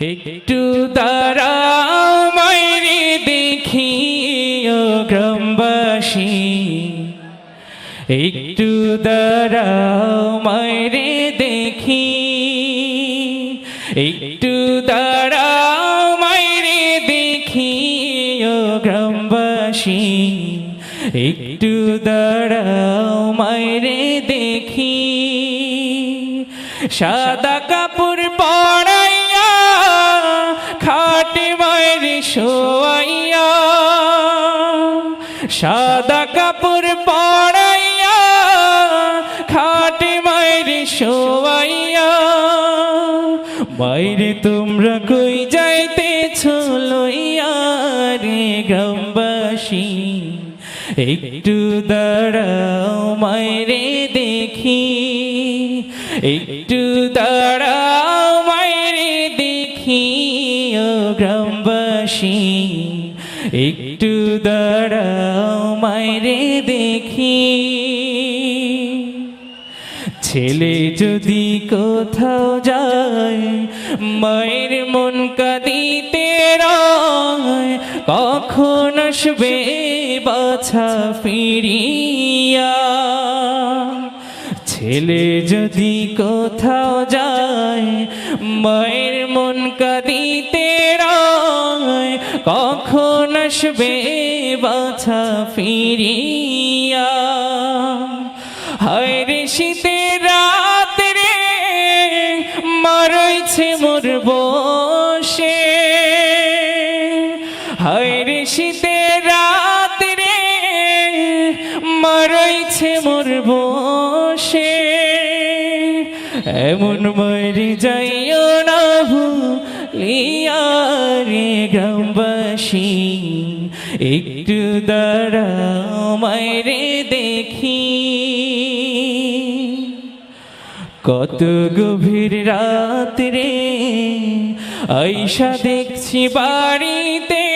একটু দাঁড়াও মাইরে দেখি ও গ্রামবাসী। একটু দাঁড়াও মাইরে দেখি। একটু দাঁড়াও মাইরে দেখি ও গ্রামবাসী। একটু দাঁড়াও মাইরে দেখি। সাদা মায়ের শোয়াইয়া, সাদা কাপড় পড়াইয়া খাটে মায়ের শোয়াইয়া বাইরে তোমরা কই যাইতেছ লইয়া রে গ্রামবাসী? একটু দাঁড়াও মায়ের দেখি, একটু দাঁড়াও গ্রামবাসী একটু দাঁড়াও মায়েরে দেখি। ছেলে যদি কোথাও যায়, মায়ের মন কাঁদিতে কখন আসবে বাছা ফিরিয়া? ছেলে যদি কোথাও যায়, মায়ের মন কাঁদিতে কখন আসবে বাছা ফিরিয়া? হায় রে শীতের রাত রে মারইছে মোর বসে। হায় রে শীতের রাত রে মারইছে মোর বসে। এমন মারি যাইও না ভুলিয়া রে গ্রামবাসী। একটু দাঁড়াও মায়েরে দেখি। কত গভীর রাত রে আইসা দেখছি বাড়িতে,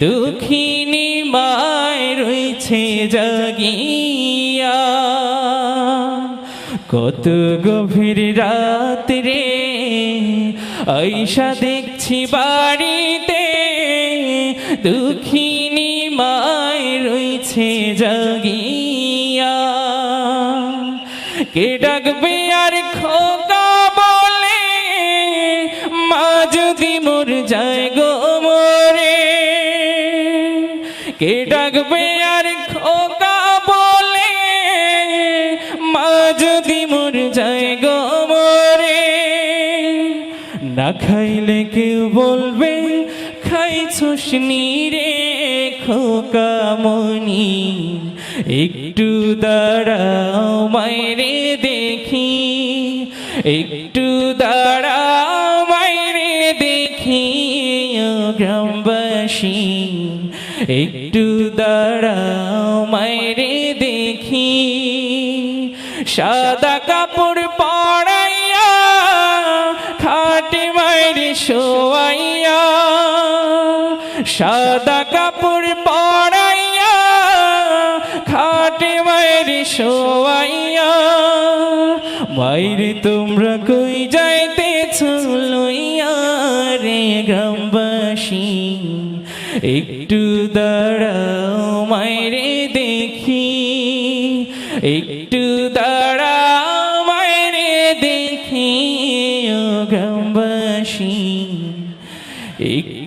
দুঃখিনী মায় রয়েছে জাগিয়া। কত গভীর রাত রে আইসা দেখছি বাড়িতে, দুঃখিনী মায় রয়েছে জাগিয়া। কে ডাকবে আর খোকা বলে, মা যদি মোর যায় গো মোরে। কে ডাকবে না খাইলে কেউ বলবে খাই খাইছস রে খোকা মনি, একটু দাঁড়াও মায়েরে দেখি, একটু দাঁড়াও মায়েরে দেখি গ্রামবাসী, একটু দাঁড়াও মায়েরে দেখি। সাদা কাপড় পড়াইয়া মায়ের শোয়াইয়া, সাদা কাপড় পড়াইয়া খাটে মায়ের শোয়াইয়া মায়ের তোমরা কই যাইতেছ লইয়া রে গ্রামবাসী? একটু দাঁড়াও মায়েরে দেখি, একটু দাঁড়াও